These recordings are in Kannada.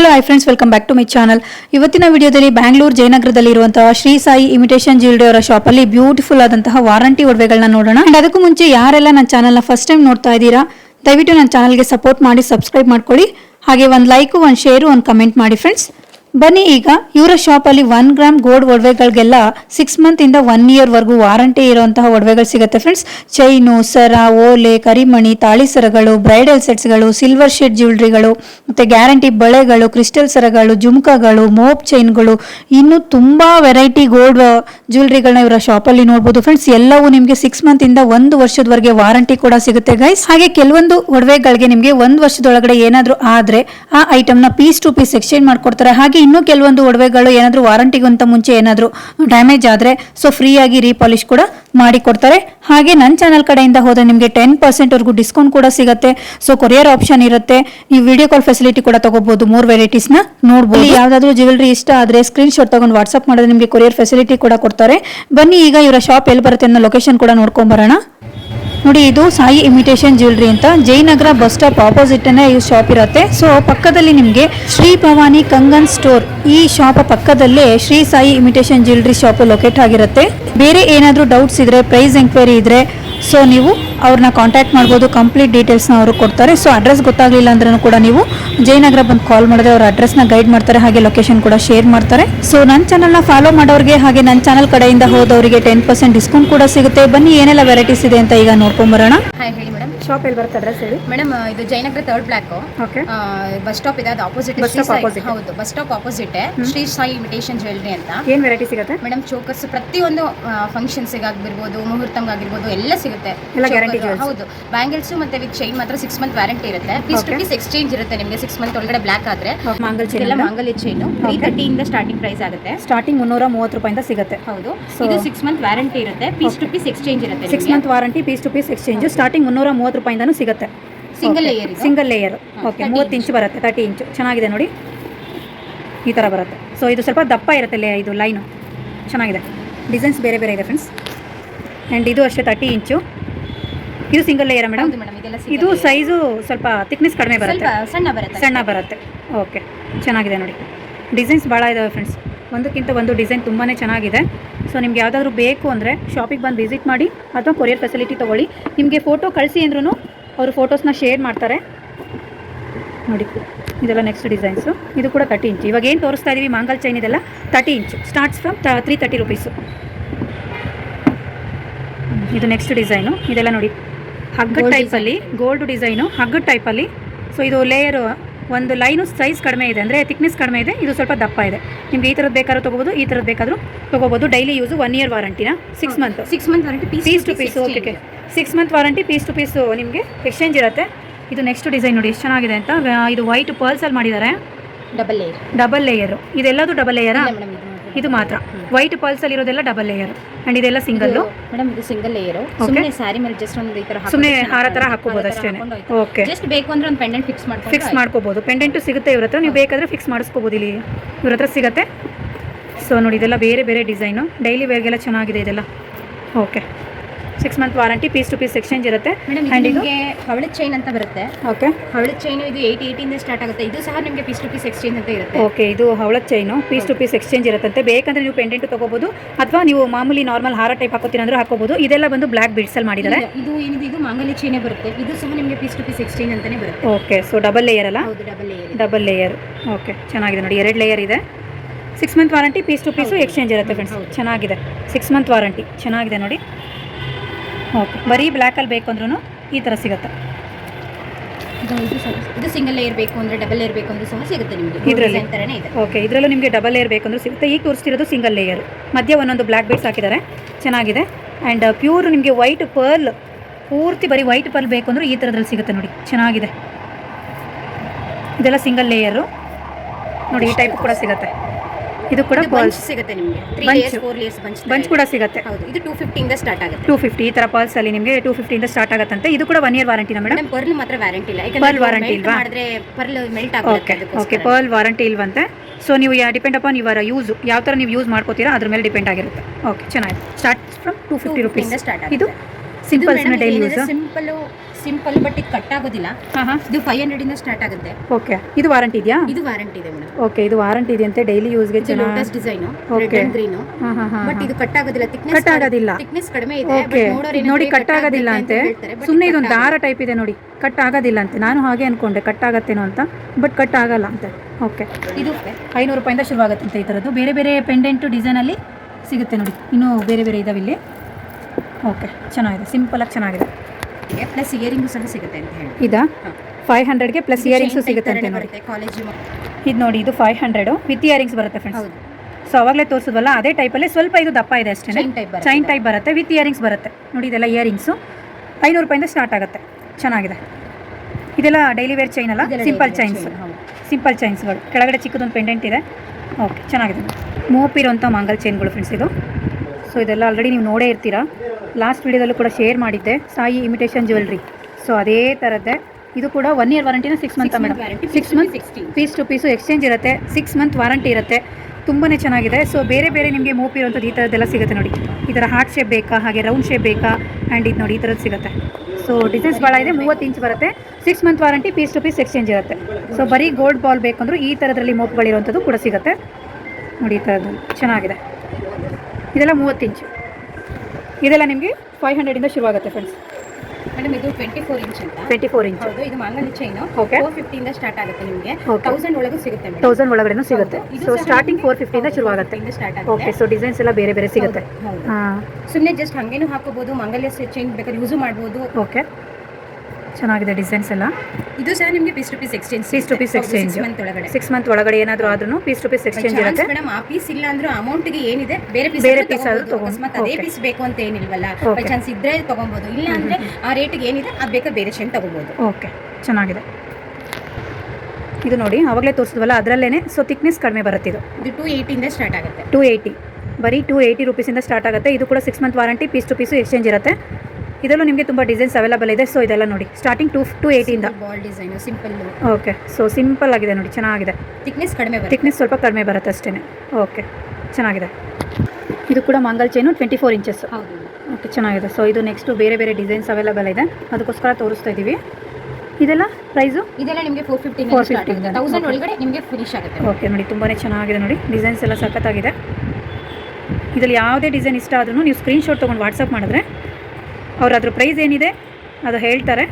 Hello hi friends welcome back to my channel ಇವತ್ತಿನ ವಿಡಿಯೋದಲ್ಲಿ ಬ್ಯಾಂಗ್ಳೂರು ಜಯನಗರದಲ್ಲಿ ಇರುವಂತಹ ಶ್ರೀ ಸಾಯಿ ಇಮಿಟೇಷನ್ ಜ್ಯುವೆಲರಿ ಅವರ ಅಲ್ಲಿ ಬ್ಯೂಟಿಫುಲ್ ಆದಂತಹ ವಾರಂಟಿ ಒಡವೆಗಳನ್ನ ನೋಡೋಣ. ಅಂಡ್ ಅದಕ್ಕೂ ಮುಂಚೆ ಯಾರೆಲ್ಲ ನನ್ನ ಚಾನಲ್ನ ಫಸ್ಟ್ ಟೈಮ್ ನೋಡ್ತಾ ಇದ್ದೀರಾ, ದಯವಿಟ್ಟು ನನ್ನ ಚಾನಲ್ಗೆ ಸಪೋರ್ಟ್ ಮಾಡಿ ಸಬ್ಸ್ಕ್ರೈಬ್ ಮಾಡ್ಕೊಳ್ಳಿ. ಹಾಗೆ ಒಂದು ಲೈಕು ಒಂದು ಶೇರು ಒಂದು ಕಮೆಂಟ್ ಮಾಡಿ ಫ್ರೆಂಡ್ಸ್ ಬನ್ನಿ ಈಗ, ಇವರ ಶಾಪಲ್ಲಿ ಒನ್ ಗ್ರಾಮ್ ಗೋಲ್ಡ್ ಒಡವೆಗಳಿಗೆಲ್ಲ ಸಿಕ್ಸ್ ಮಂತ್ ಇಂದ ಒನ್ ಇಯರ್ ವರೆಗೂ ವಾರಂಟಿ ಇರುವಂತಹ ಒಡವೆಗಳು ಸಿಗುತ್ತೆ ಫ್ರೆಂಡ್ಸ್ ಚೈನು ಸರ, ಓಲೆ, ಕರಿಮಣಿ, ತಾಳಿ ಸರಗಳು ಬ್ರೈಡಲ್ ಸೆಟ್ಸ್ಗಳು ಸಿಲ್ವರ್ ಶೇಡ್ ಜ್ಯುವೆಲ್ರಿಗಳು ಮತ್ತೆ ಗ್ಯಾರಂಟಿ ಬಳೆಗಳು ಕ್ರಿಸ್ಟಲ್ ಸರಗಳು, ಜುಮ್ಕಗಳು ಮೋಪ್ ಚೈನ್ಗಳು ಇನ್ನು ತುಂಬಾ ವೆರೈಟಿ ಗೋಲ್ಡ್ ಜ್ಯುವೆಲ್ರಿಗಳನ್ನ ಇವರ ಶಾಪಲ್ಲಿ ನೋಡಬಹುದು ಫ್ರೆಂಡ್ಸ್ ಎಲ್ಲವೂ ನಿಮಗೆ ಸಿಕ್ಸ್ ಮಂತ್ ಇಂದ ಒಂದು ವರ್ಷದವರೆಗೆ ವಾರಂಟಿ ಕೂಡ ಸಿಗುತ್ತೆ ಗೈಸ್ ಹಾಗೆ ಕೆಲವೊಂದು ಒಡವೆಗಳಿಗೆ ನಿಮಗೆ ಒಂದು ವರ್ಷದೊಳಗಡೆ ಏನಾದರೂ ಆದ್ರೆ ಆ ಐಟಮ್ನ ಪೀಸ್ ಟು ಪೀಸ್ ಎಕ್ಸ್ಚೇಂಜ್ ಮಾಡ್ಕೊಡ್ತಾರೆ. ಹಾಗೆ ಇನ್ನೂ ಕೆಲವೊಂದು ಒಡವೆಗಳು ಏನಾದರೂ ವಾರಂಟಿಗಿಂತ ಮುಂಚೆ ಏನಾದರೂ ಡ್ಯಾಮೇಜ್ ಆದರೆ ಸೊ ಫ್ರೀಯಾಗಿ ರೀಪಾಲಿಶ್ ಕೂಡ ಮಾಡಿ ಕೊಡ್ತಾರೆ. ಹಾಗೆ ನನ್ನ ಚಾನಲ್ ಕಡೆಯಿಂದ ಹೋದರೆ ನಿಮಗೆ ಟೆನ್ ಪರ್ಸೆಂಟ್ ವರೆಗೂ ಡಿಸ್ಕೌಂಟ್ ಕೂಡ ಸಿಗುತ್ತೆ. ಸೊ ಕೊರಿಯರ್ ಆಪ್ಷನ್ ಇರುತ್ತೆ. ನೀವು ವಿಡಿಯೋ ಕಾಲ್ ಫೆಸಿಲಿಟಿ ಕೂಡ ತಗೋಬಹುದು ಮೂರು ವೆರೈಟೀಸ್ನ ನೋಡ್ಬೋದು. ಯಾವುದಾದ್ರೂ ಜ್ಯುವೆಲ್ರಿ ಇಷ್ಟ ಆದರೆ ಸ್ಕ್ರೀನ್ ಶಾಟ್ ತಗೊಂಡು ವಾಟ್ಸಪ್ ಮಾಡಿದ್ರೆ ನಿಮಗೆ ಕೊರಿಯರ್ ಫೆಸಿಲಿಟಿ ಕೂಡ ಕೊಡ್ತಾರೆ. ಬನ್ನಿ, ಈಗ ಇವರ ಶಾಪ್ ಎಲ್ಲಿ ಬರುತ್ತೆ ಅನ್ನೋ ಲೊಕೇಶನ್ ಕೂಡ ನೋಡ್ಕೊಂಡ್ ಬರೋಣ. ನೋಡಿ, ಇದು ಸಾಯಿ ಇಮಿಟೇಷನ್ ಜ್ಯುವೆಲ್ರಿ ಅಂತ. ಜಯನಗರ ಬಸ್ ಸ್ಟಾಪ್ ಆಪೋಸಿಟ್ ಈ ಶಾಪ್ ಇರುತ್ತೆ. ಸೊ ಪಕ್ಕದಲ್ಲಿ ನಿಮಗೆ ಶ್ರೀ ಭವಾನಿ ಕಂಗನ್ ಸ್ಟೋರ್ ಈ ಶಾಪ್ ಪಕ್ಕದಲ್ಲೇ Shri Sai imitation jewellery shop locate ಆಗಿರುತ್ತೆ. ಬೇರೆ ಏನಾದರೂ ಡೌಟ್ಸ್ ಇದ್ರೆ ಪ್ರೈಸ್ ಎಂಕ್ವೈರಿ ಇದ್ರೆ ಸೊ ನೀವು ಅವ್ರನ್ನ ಕಾಂಟ್ಯಾಕ್ಟ್ ಮಾಡ್ಬೋದು ಕಂಪ್ಲೀಟ್ ಡೀಟೇಲ್ಸ್ನ ಅವರು ಕೊಡ್ತಾರೆ. ಸೊ ಅಡ್ರೆಸ್ ಗೊತ್ತಾಗಲಿಲ್ಲ ಅಂದ್ರೂ ಕೂಡ ನೀವು ಜಯನಗರ ಬಂದು ಕಾಲ್ ಮಾಡಿದ್ರೆ ಅವ್ರ ಅಡ್ರೆಸ್ನ ಗೈಡ್ ಮಾಡ್ತಾರೆ, ಹಾಗೆ ಲೊಕೇಶನ್ ಕೂಡ ಶೇರ್ ಮಾಡ್ತಾರೆ. ಸೊ ನನ್ನ ಚಾನಲ್ನ ಫಾಲೋ ಮಾಡೋರಿಗೆ ಹಾಗೆ ನನ್ನ ಚಾನಲ್ ಕಡೆಯಿಂದ ಹೋದವರಿಗೆ ಟೆನ್ ಪರ್ಸೆಂಟ್ ಡಿಸ್ಕೌಂಟ್ ಕೂಡ ಸಿಗುತ್ತೆ. ಬನ್ನಿ, ಏನೆಲ್ಲ ವೆರೈಟೀಸ್ ಇದೆ ಅಂತ ಈಗ ನೋಡ್ಕೊಂಬರೋಣ. ಹೇಳಿ ಮೇಡಮ್ ಶಾಪ್ ಎಲ್ಲಿ ಬರುತ್ತೆ ಅಡ್ರೆಸ್ ಹೇಳಿ? ಮೇಡಮ್ ಇದು Jayanagar third block okay bus stop ಇದೆ ಅದು ಆಪೋಸಿಟ್ opposite. ಹೌದು bus stop opposite Shri Sai imitation jewellery ಅಂತ. ಏನ್ ವೆರೈಟಿ ಸಿಗುತ್ತೆ? ಮೇಡಮ್ ಚೋಕರ್ಸ್ ಪ್ರತಿಯೊಂದು ಒಂದು ಆಗಿರ್ಬೋದು ಮುಹೂರ್ತಂಗಾಗಿರ್ಬೋದು ಎಲ್ಲ ಸಿಗುತ್ತೆ. ಎಲ್ಲ Choker, guarantee jewels. ಹೌದು. ಬ್ಯಾಂಗಲ್ಸ್ ಮತ್ತೆ ವಿತ್ ಚೈನ್ ಮಾತ್ರ ಸಿಕ್ಸ್ ಮಂತ್ ವ್ಯಾರಂಟಿ ಇರುತ್ತೆ. Piece to Okay. Piece exchange ಇರುತ್ತೆ ನಿಮಗೆ ಸಿಕ್ಸ್ ಮಂತ್ ಒಳಗಡೆ ಬ್ಲಾಕ್ ಆದ್ರೆ. ಮಾಂಗಲ್ ಎಲ್ಲ ಮಾಂಗಲ್ಯ ಚೈನು ತ್ರೀ ತರ್ಟಿಯಿಂದ ಸ್ಟಾರ್ಟಿಂಗ್ ಪ್ರೈಸ್ ಆಗುತ್ತೆ. ಸ್ಟಾರ್ಟಿಂಗ್ ಮುನ್ನೂರ ಮೂವತ್ತು ರೂಪಾಯಿಂದ ಸಿಗುತ್ತೆ. ಹೌದು. So- ಇದು ಸಿಕ್ಸ್ ಮಂತ್ ವ್ಯಾರಂಟಿ ಇರುತ್ತೆ. ಪೀಸ್ ಟು ಪೀಸ್ ಎಕ್ಸ್ಚೇಂಜ್ ಇರುತ್ತೆ six month warranty piece to piece exchange starting ಮುನ್ನೂರ ಮೂವತ್ತು ರೂಪಾಯಿಂದನೂ ಸಿಗುತ್ತೆ. Single layer single layer okay 30 ಮೂವತ್ತು ಇಂಚು ಬರುತ್ತೆ ತರ್ಟಿ ಇಂಚು ಚೆನ್ನಾಗಿದೆ ನೋಡಿ. ಈ ಥರ ಬರುತ್ತೆ. ಸೊ ಇದು ಸ್ವಲ್ಪ ದಪ್ಪ ಇರುತ್ತೆ ಲೇ ಇದು ಲೈನು ಚೆನ್ನಾಗಿದೆ. ಡಿಸೈನ್ಸ್ ಬೇರೆ ಬೇರೆ ಇದೆ ಫ್ರೆಂಡ್ಸ್ ಆ್ಯಂಡ್ ಇದು ಅಷ್ಟೇ ತರ್ಟಿ ಇಂಚು ಇದು ಸಿಂಗಲ್ ಲೇಯರ್ ಮೇಡಮ್ ಇದು ಸೈಜು ಸ್ವಲ್ಪ ತಿಕ್ನೆಸ್ ಕಡಿಮೆ ಬರುತ್ತೆ. ಸಣ್ಣ ಬರುತ್ತೆ ಸಣ್ಣ ಬರುತ್ತೆ. ಓಕೆ ಚೆನ್ನಾಗಿದೆ ನೋಡಿ. ಡಿಸೈನ್ಸ್ ಭಾಳ ಇದಾವೆ ಫ್ರೆಂಡ್ಸ್ ಒಂದಕ್ಕಿಂತ ಒಂದು ಡಿಸೈನ್ ತುಂಬಾ ಚೆನ್ನಾಗಿದೆ. ಸೊ ನಿಮ್ಗೆ ಯಾವುದಾದ್ರೂ ಬೇಕು ಅಂದರೆ ಶಾಪಿಗೆ ಬಂದು ವಿಸಿಟ್ ಮಾಡಿ ಅಥವಾ ಕೊರಿಯರ್ ಫೆಸಿಲಿಟಿ ತೊಗೊಳ್ಳಿ. ನಿಮಗೆ ಫೋಟೋ ಕಳಿಸಿ ಅಂದ್ರೂ ಅವರು ಫೋಟೋಸ್ನ ಶೇರ್ ಮಾಡ್ತಾರೆ. ನೋಡಿ ಇದೆಲ್ಲ ನೆಕ್ಸ್ಟ್ ಡಿಸೈನ್ಸು ಇದು ಕೂಡ ತರ್ಟಿ ಇಂಚು ಇವಾಗ ಏನು ತೋರಿಸ್ತಾ ಇದ್ದೀವಿ ಮಾಂಗಲ್ ಚೈನ್ ಇದೆಲ್ಲ thirty inch starts from three thirty rupees ಇದು ನೆಕ್ಸ್ಟ್ ಡಿಸೈನು ಇದೆಲ್ಲ ನೋಡಿ ಹಗ್ಗ ಟೈಪಲ್ಲಿ ಗೋಲ್ಡ್ ಡಿಸೈನು ಹಗ್ಗದ ಟೈಪಲ್ಲಿ ಸೊ ಇದು ಲೇಯರ್ ಒಂದು ಲೈನು ಸೈಜ್ ಕಡಿಮೆ ಇದೆ ಅಂದರೆ ತಿಕ್ನೆಸ್ ಕಡಿಮೆ ಇದೆ ಇದು ಸ್ವಲ್ಪ ದಪ್ಪ ಇದೆ. ನಿಮ್ಗೆ ಈ ಥರದ್ದು ಬೇಕಾದ್ರೂ ತೊಗೋಬೋದು ಈ ಥರದ್ದು ಬೇಕಾದರೂ ತೊಗೋಬೋದು. Daily use one year ವಾರಂಟಿನ six month six month warranty piece piece to piece okay six month warranty piece to piece ನಿಮಗೆ ಎಕ್ಸ್ಚೇಂಜ್ ಇರುತ್ತೆ. ಇದು ನೆಕ್ಸ್ಟ್ ಡಿಸೈನ್ ನೋಡಿ ಎಷ್ಟು ಚೆನ್ನಾಗಿದೆ ಅಂತ. ಇದು ವೈಟ್ ಪರ್ಲ್ಸಲ್ಲಿ ಮಾಡಿದ್ದಾರೆ. ಡಬಲ್ ಲೇಯರ್ ಡಬಲ್ ಲೇಯರು ಇದೆಲ್ಲದೂ ಡಬಲ್ ಲೇಯರಾ ಇದು ಮಾತ್ರ. ವೈಟ್ ಪಲ್ಸ್ ಅಲ್ಲಿ ಇರೋದೆಲ್ಲ ಡಬಲ್ ಲೇಯರ್ ಅಂಡ್ ಇದೆಲ್ಲ ಸಿಂಗಲ್ ಮೇಡಮ್ ಇದು ಸಿಂಗಲ್ ಲೇಯರ್ ಸುಮ್ಮನೆ ಸಾರಿ ಮೇಲೆ ಜಸ್ಟ್ ಒಂದು ಈ ತರ ಸುಮ್ಮನೆ ಹಾರ ತರ ಹಾಕೋಬಹುದು ಅಷ್ಟೇ ಓಕೆ ಜಸ್ಟ್ ಬೇಕು ಅಂದ್ರೆ ಒಂದು ಪೆಂಡೆಂಟ್ ಫಿಕ್ಸ್ ಮಾಡ್ಕೊಂಡು ಫಿಕ್ಸ್ ಮಾಡ್ಕೋಬಹುದು ಪೆಂಡೆಂಟ್ ಸಿಗುತ್ತೆ ಇವ್ರ ಹತ್ರ. ನೀವು ಬೇಕಾದ್ರೆ ಫಿಕ್ಸ್ ಮಾಡಿಸ್ಕೋಬಹುದು ಇಲ್ಲಿ. ಇವ್ರ ಹತ್ರ ಸಿಗುತ್ತೆ. ಸೊ ನೋಡಿ ಇದೆಲ್ಲ ಬೇರೆ ಬೇರೆ ಡಿಸೈನು ಡೈಲಿ ವೇರ್ಗೆಲ್ಲ ಚೆನ್ನಾಗಿದೆ ಇದೆಲ್ಲ. Okay six month warranty piece to piece exchange ಇರುತ್ತೆ. ಆ್ಯಂಡ್ ಇದು ನಿಮಗೆ ಹವಳದ ಚೈನ್ ಅಂತ ಬರುತ್ತೆ. ಓಕೆ ಹವಳ ಚೈನ್ ಇದು ಏಯ್ಟಿ ಏಯ್ಟಿಂದ ಸ್ಟಾರ್ಟ್ ಆಗುತ್ತೆ. ಇದು ಸಹ ನಿಮಗೆ ಪೀಸ್ ಟು ಪೀಸ್ ಎಕ್ಸ್ಚೇಂಜ್ ಅಂತ ಇರುತ್ತೆ. ಓಕೆ ಇದು ಹವಳ chain piece to piece exchange ಇರುತ್ತಂತೆ. ಬೇಕಂದ್ರೆ ನೀವು ಪೆಂಡೆಂಟ್ ತಗೋಬಹುದು ಅಥವಾ ನೀವು ಮಾಮೂಲಿ ನಾರ್ಮಲ್ ಹಾರ ಟೈಪ್ ಹಾಕೋತೀನಿ ಅಂದ್ರೆ ಹಾಕೋಬಹುದು ಇದೆಲ್ಲ ಬಂದು ಬ್ಲ್ಯಾಕ್ ಬಿಡ್ಸಲ್ಲಿ ಮಾಡಿದ್ದಾರೆ. ಇದು- ಇದು ಏನಿದೆ ಇದು ಮಾಂಗಲ್ಯ ಚೈನೇ ಬರುತ್ತೆ. ಇದು ಸಹ ನಿಮಗೆ ಪೀಸ್ ಟು ಪೀಸ್ ಎಕ್ಸ್ಚೇಂಜ್ ಅಂತಾನೆ ಬರುತ್ತೆ. ಓಕೆ ಸೊ ಡಬಲ್ ಲೇಯರ್ ಅಲ್ಲ? ಹೌದು double layer double layer okay ಚೆನ್ನಾಗಿದೆ ನೋಡಿ ಎರಡು ಲೇಯರ್ ಇದೆ. Six month warranty piece to piece exchange ಇರುತ್ತೆ ಫ್ರೆಂಡ್ಸ್ ಚೆನ್ನಾಗಿದೆ. ಸಿಕ್ಸ್ ಮಂತ್ ವಾರಂಟಿ ಚೆನ್ನಾಗಿದೆ ನೋಡಿ. ಓಕೆ ಬರೀ ಬ್ಲ್ಯಾಕಲ್ಲಿ ಬೇಕು ಅಂದ್ರೂ ಈ ಥರ ಸಿಗುತ್ತೆ. ಇದು ಇದು ಸಹ- ಇದು ಸಿಂಗಲ್ ಲೇಯರ್ ಬೇಕು ಅಂದರೆ ಡಬಲ್ ಲೇಯರ್ ಬೇಕು ಅಂದ್ರೆ ಸಹ ಸಿಗುತ್ತೆ ನಿಮಗೆ. ಇದರಲ್ಲಿ. ಡಿಸೈನ್ ಇದೆ. ಓಕೆ ಇದರಲ್ಲೂ ನಿಮಗೆ ಡಬಲ್ ಲೇಯರ್ ಬೇಕಂದ್ರೂ ಸಿಗುತ್ತೆ. ಈಗ ತೋರಿಸ್ತಿರೋದು ಸಿಂಗಲ್ ಲೇಯರ್ ಮಧ್ಯೆ ಒಂದೊಂದು ಬ್ಲ್ಯಾಕ್ ಬೀಡ್ಸ್ ಹಾಕಿದ್ದಾರೆ. ಚೆನ್ನಾಗಿದೆ. ಆ್ಯಂಡ್ ಪ್ಯೂರ್ ನಿಮಗೆ ವೈಟ್ ಪರ್ಲ್ ಪೂರ್ತಿ ಬರೀ ವೈಟ್ ಪರ್ಲ್ ಬೇಕು ಅಂದರೂ ಈ ಥರದ್ರಲ್ಲಿ ಸಿಗುತ್ತೆ ನೋಡಿ. ಚೆನ್ನಾಗಿದೆ. ಇದೆಲ್ಲ ಸಿಂಗಲ್ ಲೇಯರು ನೋಡಿ ಈ ಟೈಪ್ ಕೂಡ ಸಿಗುತ್ತೆ. ಇದು ಕೂಡ ಪರ್ಲ್ಸ್ ಸಿಗುತ್ತೆ ನಿಮಗೆ. Three Bunch. Layers four layers bunch bunch ಕೂಡ ಸಿಗುತ್ತೆ. ಹೌದು ಇದು ಟೂ ಇಂದ ಸ್ಟಾರ್ಟ್ ಆಗುತ್ತೆ. ಟೂ ಫಿಫ್ಟಿ ಈ ತರ ಪರ್ಲ್ಸ್ ಅಲ್ಲಿ ನಿಮಗೆ ಟೂ ಇಂದ ಸ್ಟಾರ್ಟ್ ಆಗುತ್ತಂತೆ. ಇದು ಕೂಡ ಒನ್ ಇಯರ್ ವಾರಂಟಿನ ಮೇಡಮ್ ಪರ್ಲ್ ಮಾತ್ರ ವ್ಯಾರಂಟಿ ಇಲ್ಲ. ಪರ್ಲ್ ವಾರಂಟಿ ಇಲ್ವಾ? ಮಾಡಿದ್ರೆ ಪರ್ಲ್ ಮೆಲ್ಟ್ ಓಕೆ ಆಗುತ್ತೆ ಓಕೆ ಪರ್ಲ್ ವಾರಂಟಿ ಇಲ್ವಂತೆ. ಸೊ ನೀವು ಯಾ ಡಿಪೆಂಡ್ ಅಪಾನ್ ಇವರ ಯೂಸ್ ಯಾವ ತರ ನೀವು ಯೂಸ್ ಮಾಡ್ಕೋತೀರಾ ಅದ್ರ ಮೇಲೆ ಡಿಪೆಂಡ್ ಆಗಿರುತ್ತೆ. ಓಕೆ ಚೆನ್ನಾಗಿ start from two fifty rupees start ಇದು simple daily use simple simple but ಇದು ಕಟ್ ಆಗೋದಿಲ್ಲ. ಹಾಂ ಹಾಂ. ಇದು ಫೈವ್ ಹಂಡ್ರೆಡ್ ಇಂದ ಸ್ಟಾರ್ಟ್ ಆಗುತ್ತೆ. ಓಕೆ ಇದು ವಾರಂಟಿ ಇದೆಯಾ? ಇದು ವಾರಂಟಿ ಇದೆ ಮೇಡಮ್ ಓಕೆ ಇದು ವಾರಂಟಿ ಇದೆ ಅಂತೆ. ಡೈಲಿ ಯೂಸ್ಗೆ ಗೆ lotus design red Okay. And green ಹಾಂ ಹಾಂ ಹಾಂ. ಬಟ್ ಇದು ಕಟ್ ಆಗೋದಿಲ್ಲ. Thickness ಕಟ್ ಆಗೋದಿಲ್ಲ. thickness ಕಡಿಮೆ ಇದೆ ಓಕೆ ನೋಡಿ ಕಟ್ ಆಗೋದಿಲ್ಲ ಅಂತೆ ಅಂತ. ಹೇಳ್ತಾರೆ, but ಸುಮ್ಮನೆ ಇದು ಇದೊಂದು ಆರ ದಾರ ಟೈಪ್ ಇದೆ ನೋಡಿ. ಕಟ್ ಆಗೋದಿಲ್ಲ ಅಂತೆ. ನಾನು ಹಾಗೆ ಅನ್ಕೊಂಡೆ. ಕಟ್ ಆಗತ್ತೇನೋ ಅಂತ. ಬಟ್ ಕಟ್ ಆಗಲ್ಲ ಅಂತೆ. ಓಕೆ. ಇದು ಐನೂರು ರೂಪಾಯಿಂದ ಶುರುವಾಗುತ್ತಂತೆ ಈ ಥರದ್ದು ಬೇರೆ ಬೇರೆ ಪೆಂಡೆಂಟು ಡಿಸೈನಲ್ಲಿ ಸಿಗುತ್ತೆ ನೋಡಿ. ಇನ್ನೂ ಬೇರೆ ಬೇರೆ ಇದಾವೆ ಇಲ್ಲಿ. ಓಕೆ ಚೆನ್ನಾಗಿದೆ. ಸಿಂಪಲಾಗಿ ಚೆನ್ನಾಗಿದೆ. ಪ್ಲಸ್ ಇಯರಿಂಗ್ಸ್ ಸಹ ಸಿಗುತ್ತೆ ಅಂತ ಹೇಳಿ. ಇದಾ? ಫೈವ್ ಹಂಡ್ರೆಡ್ಗೆ ಪ್ಲಸ್ ಇಯರಿಂಗ್ಸು ಸಿಗುತ್ತೆ ಅಂತ ನೋಡಿ. ಇದು ನೋಡಿ ಇದು ಫೈವ್ ಹಂಡ್ರೆಡು ವಿತ್ ಇಯರಿಂಗ್ಸ್ ಬರುತ್ತೆ ಫ್ರೆಂಡ್ಸ್ ಹೌದು. ಸೊ ಅವಾಗಲೇ ತೋರಿಸಿದ್ವಲ್ಲ ಅದೇ ಟೈಪಲ್ಲಿ ಸ್ವಲ್ಪ ಇದು ದಪ್ಪ ಇದೆ ಅಷ್ಟೇ. ಚೈನ್ ಟೈಪ್ ಬರುತ್ತೆ. ವಿತ್ ಇಯರಿಂಗ್ಸ್ ಬರುತ್ತೆ ನೋಡಿ ಇದೆಲ್ಲ ಇಯರಿಂಗ್ಸು ಐನೂರು ರೂಪಾಯಿಂದ ಸ್ಟಾರ್ಟ್ ಆಗುತ್ತೆ. ಚೆನ್ನಾಗಿದೆ. ಇದೆಲ್ಲ ಡೈಲಿ ವೇರ್ ಚೈನ್ ಅಲ್ಲ? Simple chains. ಸಿಂಪಲ್ ಚೈನ್ಸ್ಗಳು ಕೆಳಗಡೆ ಚಿಕ್ಕದೊಂದು ಪೆಂಡೆಂಟ್ ಇದೆ. ಓಕೆ ಚೆನ್ನಾಗಿದೆ. ಮೋಪಿರೋಂಥ ಮಾಂಗಲ್ ಚೈನ್ಗಳು ಫ್ರೆಂಡ್ಸ್ ಇದು. ಸೊ ಇದೆಲ್ಲ ಆಲ್ರೆಡಿ ನೀವು ನೋಡೇ ಇರ್ತೀರಾ? ಲಾಸ್ಟ್ ವೀಡಿಯೋದಲ್ಲೂ ಕೂಡ ಶೇರ್ ಮಾಡಿದ್ದೆ. ಸಾಯಿ ಇಮಿಟೇಷನ್ ಜ್ಯುವೆಲ್ರಿ ಸೊ ಅದೇ ಥರದ್ದೇ ಇದು ಕೂಡ one year ವಾರಂಟಿನ six month madam six month. Piece to piece exchange ಇರುತ್ತೆ. ಸಿಕ್ಸ್ ಮಂತ್ ವಾರಂಟಿ ಇರುತ್ತೆ. ತುಂಬಾ ಚೆನ್ನಾಗಿದೆ. ಸೊ ಬೇರೆ ಬೇರೆ ನಿಮಗೆ ಮೂಪ್ ಇರೋಂಥದ್ದು ಈ ಥರದ್ದೆಲ್ಲ ಸಿಗುತ್ತೆ ನೋಡಿ. ಈ ಥರ ಹಾರ್ಟ್ ಶೇಪ್ ಬೇಕಾ ಹಾಗೆ ರೌಂಡ್ ಶೇಪ್ ಬೇಕಾ ಆ್ಯಂಡ್ ಇದು ನೋಡಿ ಈ ಥರದ್ದು ಸಿಗುತ್ತೆ. ಸೊ ಡಿಸೈನ್ಸ್ ಭಾಳ ಇದೆ. ಮೂವತ್ತು ಇಂಚ್ ಬರುತ್ತೆ. Six month warranty piece to piece exchange ಇರುತ್ತೆ. ಸೊ ಬರೀ ಗೋಲ್ಡ್ ಬಾಲ್ ಬೇಕಂದ್ರೂ ಈ ಥರದ್ರಲ್ಲಿ ಮೋಪ್ಗಳಿರೋಂಥದ್ದು ಕೂಡ ಸಿಗುತ್ತೆ. ನೋಡಿ ಈ ಥರದ್ದು ಚೆನ್ನಾಗಿದೆ. ಇದೆಲ್ಲ ಮೂವತ್ತು ಇಂಚು ಇದೆಲ್ಲ ನಿಮಗೆ ಫೈವ್ ಹಂಡ್ರೆಡಿಂದ ಶುರುವಾಗುತ್ತೆ ಫ್ರೆಂಡ್ಸ್ ಮೇಡಮ್ ಇದು ಟ್ವೆಂಟಿ ಫೋರ್ ಇಂಚ್ ಅಂತ. ಟ್ವೆಂಟಿ ಫೋರ್ ಇಂಚ್ ಹೌದು ಇದು ಮಾಂಗಲ್ಯ ಚೈನ್ ಓಕೆ ಫೋರ್ ಫಿಫ್ಟಿಯಿಂದ ಸ್ಟಾರ್ಟ್ ಆಗುತ್ತೆ ನಿಮಗೆ. ತೌಸಂಡ್ ಒಳಗೂ ಸಿಗುತ್ತೆ ತೌಸಂಡ್ ಒಳಗಡೆನೂ ಸಿಗುತ್ತೆ. ಸೊ ಸ್ಟಾರ್ಟಿಂಗ್ ಫೋರ್ ಫಿಫ್ಟಿಯಿಂದ ಶುರುವಾಗುತ್ತೆ ಸ್ಟಾರ್ಟ್ ಓಕೆ ಆಗುತ್ತೆ. ಸೊ ಡಿಸೈನ್ಸ್ ಎಲ್ಲ ಬೇರೆ ಬೇರೆ ಸಿಗುತ್ತೆ. ಸುಮ್ಮನೆ ಜಸ್ಟ್ ಹಂಗೇನು ಹಾಕೋಬಹುದು ಮಂಗಲ್ಯ ಚೈನ್ ಬೇಕಾದ್ರೆ ಯೂಸ್ ಮಾಡ್ಬೋದು. ಓಕೆ ಚೆನ್ನಾಗಿದೆ ಡಿಸೈನ್ಸ್ ಎಲ್ಲ. ಇದು ಸಹ ನಿಮಗೆ piece to piece exchange piece to piece exchange month ಒಳಗಡೆ. ಸಿಕ್ಸ್ ಮಂತ್ ಒಳಗಡೆ ಏನಾದರೂ ಆದ್ರೂ ಪೀಸ್ ಟು ಪೀಸ್ ಎಕ್ಸ್ಚೇಂಜ್ ಇರುತ್ತೆ. ಮೇಡಮ್ ಆ ಪೀಸ್ ಇಲ್ಲ ಅಂದ್ರೆ ಅಮೌಂಟ್ಗೆ ಏನಿದೆ? ಬೇರೆ ಪೀಸ್ ಬೇರೆ ಪೀಸ್ ಆದ್ರೂ ತಗೊಂಡು- ಅದೇ ಪೀಸ್ ಬೇಕು ಅಂತ ಏನಿಲ್ವಲ್ಲ. ಬೈ ಚಾನ್ಸ್ ಇದ್ರೆ ತಗೊಬಹುದು ಇಲ್ಲ ಅಂದ್ರೆ ಆ ರೇಟ್ಗೆ ಏನಿದೆ ಅದು ಬೇಕಾದ್ರೆ ಬೇರೆ ಚೇಂಜ್ ತಗೋಬಹುದು ಓಕೆ ಚೆನ್ನಾಗಿದೆ. ಇದು ನೋಡಿ ಅವಾಗಲೇ ತೋರಿಸಿದ್ವಲ್ಲ ಅದರಲ್ಲೇ ಸೊ ಥಿಕ್ನೆಸ್ ಕಡಿಮೆ ಬರುತ್ತೆ ಇದು. ಇದು ಟೂ ಏಯ್ಟಿಂದ ಸ್ಟಾರ್ಟ್ ಆಗುತ್ತೆ. ಟೂ ಏಯ್ಟಿ ಬರೀ ಟೂ ಏಯ್ಟಿ ರುಪೀಸಿಂದ ಸ್ಟಾರ್ಟ್ ಆಗುತ್ತೆ. ಇದು ಕೂಡ six month warranty piece to piece exchange ಇರುತ್ತೆ. ಇದರಲ್ಲೂ ನಿಮಗೆ ತುಂಬ ಡಿಸೈನ್ಸ್ ಅವೈಲಬಲ್ ಇದೆ. ಸೊ ಇದೆಲ್ಲ ನೋಡಿ. Starting two two ಏಯ್ಟಿಂದ ball design simple okay so simple ಆಗಿದೆ ನೋಡಿ. ಚೆನ್ನಾಗಿದೆ. ಥಿಕ್ನೆಸ್ ಕಡಿಮೆ ತಿಕ್ನೆಸ್ ಥಿಕ್ನೆಸ್ ಸ್ವಲ್ಪ ಕಡಿಮೆ ಬರುತ್ತೆ ಅಷ್ಟೇ ಓಕೆ ಚೆನ್ನಾಗಿದೆ. ಇದು ಕೂಡ Mangal chain twenty four inches okay ಚೆನ್ನಾಗಿದೆ. ಸೊ ಇದು ನೆಕ್ಸ್ಟು ಬೇರೆ ಬೇರೆ ಡಿಸೈನ್ಸ್ ಅವೈಲಬಲ್ ಇದೆ. ಅದಕ್ಕೋಸ್ಕರ ತೋರಿಸ್ತಾ ಇದ್ದೀವಿ ಇದೆಲ್ಲ ಪ್ರೈಸು ಇದೆಲ್ಲ ನಿಮಗೆ ಫೋರ್ ಫಿಫ್ಟಿ 450 ಸ್ಟಾರ್ಟ್ ಆಗುತ್ತೆ. ತೌಸಂಡ್ ಒಳಗಡೆ ನಿಮಗೆ ಫಿನಿಶ್ ಆಗುತ್ತೆ. ಓಕೆ ನೋಡಿ ತುಂಬಾ ಚೆನ್ನಾಗಿದೆ ನೋಡಿ. ಡಿಸೈನ್ಸ್ ಎಲ್ಲ ಸಖತ್ತಾಗಿದೆ. ಇದರಲ್ಲಿ ಯಾವುದೇ ಡಿಸೈನ್ ಇಷ್ಟ ಆದ್ರೂ ನೀವು ಸ್ಕ್ರೀನ್ಶಾಟ್ ತೊಗೊಂಡು ವಾಟ್ಸಪ್ ಮಾಡಿದ್ರೆ ಅವ್ರು ಅದ್ರ ಪ್ರೈಸ್ ಏನಿದೆ ಅದು ಹೇಳ್ತಾರೆ.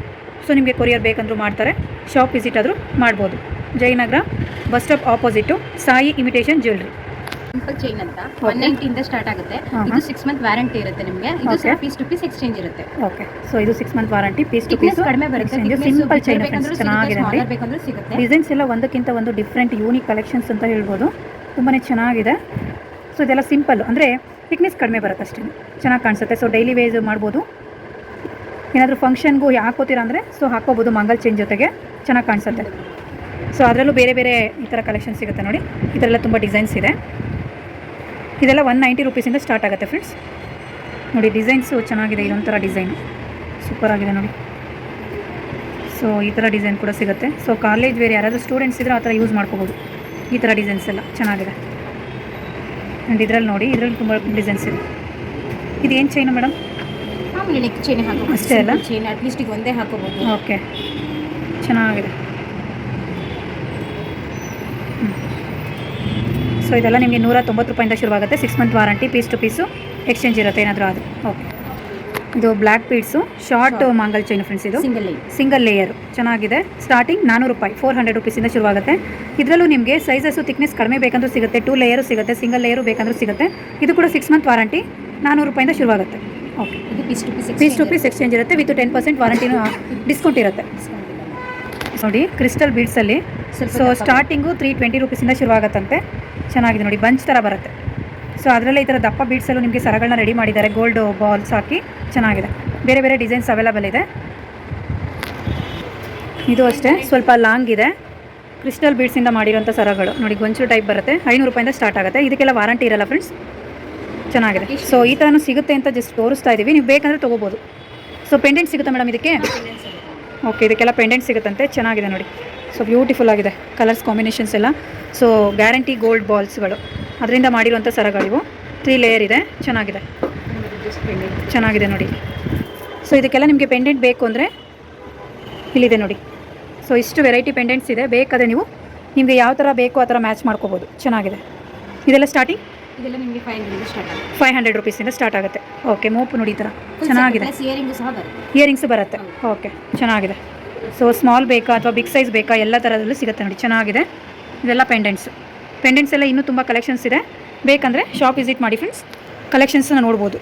ಸೊ ನಿಮಗೆ ಕೊರಿಯರ್ ಬೇಕಂದ್ರೂ ಮಾಡ್ತಾರೆ. ಶಾಪ್ ವಿಸಿಟ್ ಆದರೂ ಮಾಡ್ಬೋದು. Jayanagar bus stop opposite Sai imitation jewellery simple chain ಅಂತ. ಒನ್ ನೈಂಟಿಯಿಂದ ಸ್ಟಾರ್ಟ್ ಆಗುತ್ತೆ. ಇದು. ಸಿಕ್ಸ್ ಮಂತ್ ವ್ಯಾರಂಟಿ ಇರುತ್ತೆ ನಿಮಗೆ. ಇದು. ಪೀಸ್ ಟು ಪೀಸ್ ಎಕ್ಸ್ಚೇಂಜ್ ಇರುತ್ತೆ. ಓಕೆ ಸೊ ಇದು six month warranty piece to piece ಕಡಿಮೆ ಬರುತ್ತೆ. ಸಿಂಪಲ್ ಚೈನ್ ಚೆನ್ನಾಗಿದೆ ಬೇಕಂದ್ರೆ ಸಿಗುತ್ತೆ. ಡಿಸೈನ್ಸ್ ಎಲ್ಲ ಒಂದಕ್ಕಿಂತ ಒಂದು ಡಿಫ್ರೆಂಟ್ ಯೂನಿಕ್ ಕಲೆಕ್ಷನ್ಸ್ ಅಂತ ಹೇಳ್ಬೋದು. ತುಂಬಾ ಚೆನ್ನಾಗಿದೆ. ಸೊ ಇದೆಲ್ಲ ಸಿಂಪಲ್ ಅಂದರೆ ಥಿಕ್ನೆಸ್ ಕಡಿಮೆ ಬರುತ್ತೆ ಅಷ್ಟೇ ಚೆನ್ನಾಗಿ ಕಾಣಿಸುತ್ತೆ. ಸೊ ಡೈಲಿ ವೇಸ್ ಮಾಡ್ಬೋದು. ಏನಾದರೂ ಫಂಕ್ಷನ್ಗೂ ಹಾಕೋತೀರಾ ಅಂದರೆ ಸೊ ಹಾಕೋಬೋದು ಮಂಗಲ್ ಚೈನ್ ಜೊತೆಗೆ ಚೆನ್ನಾಗಿ ಕಾಣಿಸುತ್ತೆ. ಸೊ ಅದರಲ್ಲೂ ಬೇರೆ ಬೇರೆ ಈ ಥರ ಕಲೆಕ್ಷನ್ ಸಿಗುತ್ತೆ ನೋಡಿ. ಇದರೆಲ್ಲ ತುಂಬ ಡಿಸೈನ್ಸ್ ಇದೆ. ಇದೆಲ್ಲ ಒನ್ ನೈಂಟಿ ರುಪೀಸಿಂದ ಸ್ಟಾರ್ಟ್ ಆಗುತ್ತೆ ಫ್ರೆಂಡ್ಸ್ ನೋಡಿ ಡಿಸೈನ್ಸು ಚೆನ್ನಾಗಿದೆ, ಇದೊಂಥರ ಡಿಸೈನ್ ಸೂಪರ್ ಆಗಿದೆ ನೋಡಿ. ಸೊ ಈ ಥರ ಡಿಸೈನ್ ಕೂಡ ಸಿಗುತ್ತೆ. ಸೊ ಕಾಲೇಜ್ ಬೇರೆ ಯಾರಾದರೂ ಸ್ಟೂಡೆಂಟ್ಸ್ ಇದ್ದರೆ ಆ ಥರ ಯೂಸ್ ಮಾಡ್ಕೋಬೋದು. ಈ ಥರ ಡಿಸೈನ್ಸ್ ಎಲ್ಲ ಚೆನ್ನಾಗಿದೆ. ಆ್ಯಂಡ್ ಇದರಲ್ಲಿ ನೋಡಿ, ಇದರಲ್ಲಿ ತುಂಬ ಡಿಸೈನ್ಸ್ ಇದೆ. ಇದೇನು ಚೈನು ಮೇಡಮ್ ಆಮೇಲೆ ನೆಕ್ ಚೈನ್ ಹಾಕೋ ಅಷ್ಟೇ ಅಲ್ಲ? ಚೈನ್ ಅಟ್ಲೀಸ್ಟ್ ಈಗ ಒಂದೇ ಹಾಕೋಬೋದು. ಓಕೆ. ಚೆನ್ನಾಗಿದೆ. ಸೊ ಇದೆಲ್ಲ ನಿಮಗೆ ನೂರ ತೊಂಬತ್ತು ರೂಪಾಯಿಂದ ಶುರುವಾಗುತ್ತೆ. Six month warranty piece to piece exchange ಇರುತ್ತೆ ಏನಾದರೂ ಅದು ಓಕೆ ಇದು ಬ್ಲ್ಯಾಕ್ ಪೀಡ್ಸು ಶಾರ್ಟ್. ಮಾಂಗಲ್ ಚೈನ್ ಫ್ರೆಂಡ್ಸ್ ಇದು. ಸಿಂಗಲ್ ಲೇಯರ್ ಸಿಂಗಲ್ ಲೇಯರು ಚೆನ್ನಾಗಿದೆ. ಸ್ಟಾರ್ಟಿಂಗ್ ನಾನ್ನೂರು ರೂಪಾಯಿ ಫೋರ್ ಹಂಡ್ರೆಡ್ ರುಪೀಸಿಂದ ಶುರುವಾಗುತ್ತೆ. ಇದರಲ್ಲೂ ನಿಮಗೆ ಸೈಜಸ್ಸು ಥಿಕ್ನೆಸ್ ಕಡಿಮೆ ಬೇಕಂದ್ರೂ ಸಿಗುತ್ತೆ. ಟೂ ಲೇಯರು ಸಿಗುತ್ತೆ ಸಿಂಗಲ್ ಲೇಯರು ಬೇಕಂದ್ರೂ ಸಿಗುತ್ತೆ. ಇದು ಕೂಡ ಸಿಕ್ಸ್ ಮಂತ್ ವಾರಂಟಿ ನಾನ್ನೂರು ರೂಪಾಯಿಂದ ಶುರುವಾಗುತ್ತೆ. ಓಕೆ ಇದು piece to piece piece to piece exchange ಇರುತ್ತೆ. ವಿತ್ ಟೆನ್ ಪರ್ಸೆಂಟ್ ವಾರಂಟಿನೂ ಡಿಸ್ಕೌಂಟ್ ಇರುತ್ತೆ. ನೋಡಿ ಕ್ರಿಸ್ಟಲ್ ಬೀಡ್ಸಲ್ಲಿ ಸೊ ಸ್ಟಾರ್ಟಿಂಗು ತ್ರೀ ಟ್ವೆಂಟಿ ರುಪೀಸಿಂದ ಶುರುವಾಗುತ್ತಂತೆ. ಚೆನ್ನಾಗಿದೆ ನೋಡಿ ಬಂಚ್ ಥರ ಬರುತ್ತೆ. ಸೊ ಅದರಲ್ಲೇ ಈ ಥರ ದಪ್ಪ ಬೀಡ್ಸಲ್ಲೂ ನಿಮಗೆ ಸರಗಳನ್ನ ರೆಡಿ ಮಾಡಿದ್ದಾರೆ. ಗೋಲ್ಡ್ ಬಾಲ್ಸ್ ಹಾಕಿ ಚೆನ್ನಾಗಿದೆ. ಬೇರೆ ಬೇರೆ ಡಿಸೈನ್ಸ್ ಅವೈಲಬಲ್ ಇದೆ. ಇದು ಅಷ್ಟೇ ಸ್ವಲ್ಪ ಲಾಂಗ್ ಇದೆ. ಕ್ರಿಸ್ಟಲ್ ಬೀಡ್ಸಿಂದ ಮಾಡಿರೋಂಥ ಸರಗಳು. ನೋಡಿ ಗೊಂಚು ಟೈಪ್ ಬರುತ್ತೆ. ಐನೂರು ರೂಪಾಯಿಂದ ಸ್ಟಾರ್ಟ್ ಆಗುತ್ತೆ. ಇದಕ್ಕೆಲ್ಲ ವಾರಂಟಿ ಇರಲ್ಲ ಫ್ರೆಂಡ್ಸ್ ಚೆನ್ನಾಗಿದೆ. ಸೊ ಈ ಥರನೂ ಸಿಗುತ್ತೆ ಅಂತ ಜಸ್ಟ್ ತೋರಿಸ್ತಾ ಇದ್ದೀವಿ ನೀವು ಬೇಕಂದರೆ ತೊಗೋಬೋದು. ಸೊ ಪೆಂಡೆಂಟ್ ಸಿಗುತ್ತಾ ಮೇಡಮ್ ಇದಕ್ಕೆ? ಓಕೆ ಇದಕ್ಕೆಲ್ಲ ಪೆಂಡೆಂಟ್ ಸಿಗುತ್ತಂತೆ. ಚೆನ್ನಾಗಿದೆ ನೋಡಿ. ಸೊ ಬ್ಯೂಟಿಫುಲ್ ಆಗಿದೆ. ಕಲರ್ಸ್ ಕಾಂಬಿನೇಷನ್ಸ್ ಎಲ್ಲ. ಸೊ ಗ್ಯಾರಂಟಿ ಗೋಲ್ಡ್ ಬಾಲ್ಸ್ಗಳು ಅದರಿಂದ ಮಾಡಿರುವಂಥ ಸರಗಳಿವು ತ್ರೀ ಲೇಯರ್ ಇದೆ. ಚೆನ್ನಾಗಿದೆ. ಚೆನ್ನಾಗಿದೆ ನೋಡಿ. ಸೊ ಇದಕ್ಕೆಲ್ಲ ನಿಮಗೆ ಪೆಂಡೆಂಟ್ ಬೇಕು ಅಂದರೆ ಇಲ್ಲಿದೆ ನೋಡಿ. ಸೊ ಇಷ್ಟು ವೆರೈಟಿ ಪೆಂಡೆಂಟ್ಸ್ ಇದೆ. ಬೇಕಾದರೆ ನೀವು ನಿಮಗೆ ಯಾವ ಥರ ಬೇಕೋ ಆ ಥರ ಮ್ಯಾಚ್ ಮಾಡ್ಕೋಬೋದು. ಚೆನ್ನಾಗಿದೆ. ಇದೆಲ್ಲ ಸ್ಟಾರ್ಟಿಂಗ್ ಇದೆಲ್ಲ ನಿಮಗೆ ಫೈವ್ ಹಂಡ್ರೆಡ್ ಸ್ಟಾರ್ಟ್ ಆಗುತ್ತೆ. ಫೈವ್ ಹಂಡ್ರೆಡ್ ರುಪೀಸಿಂದ ಸ್ಟಾರ್ಟ್ ಆಗುತ್ತೆ. ಓಕೆ ಮೋಪು ನೋಡಿ ಈ ಥರ ಚೆನ್ನಾಗಿದೆ. ಪ್ಲಸ್ ಸಹ ಬರುತ್ತೆ. ಇಯರಿಂಗ್ಸ್ ಬರುತ್ತೆ. ಓಕೆ ಚೆನ್ನಾಗಿದೆ. ಸೊ ಸ್ಮಾಲ್ ಬೇಕಾ ಅಥವಾ ಬಿಗ್ ಸೈಜ್ ಬೇಕಾ ಎಲ್ಲ ಥರದಲ್ಲೂ ಸಿಗುತ್ತೆ ನೋಡಿ. ಚೆನ್ನಾಗಿದೆ. ಇದೆಲ್ಲ ಪೆಂಡೆಂಟ್ಸ್ ಪೆಂಡೆಂಟ್ಸ್ ಎಲ್ಲ ಇನ್ನೂ ತುಂಬ ಕಲೆಕ್ಷನ್ಸ್ ಇದೆ. ಬೇಕಂದರೆ ಶಾಪ್ ವಿಸಿಟ್ ಮಾಡಿ ಫ್ರೆಂಡ್ಸ್ ಕಲೆಕ್ಷನ್ಸನ್ನ ನೋಡ್ಬೋದು.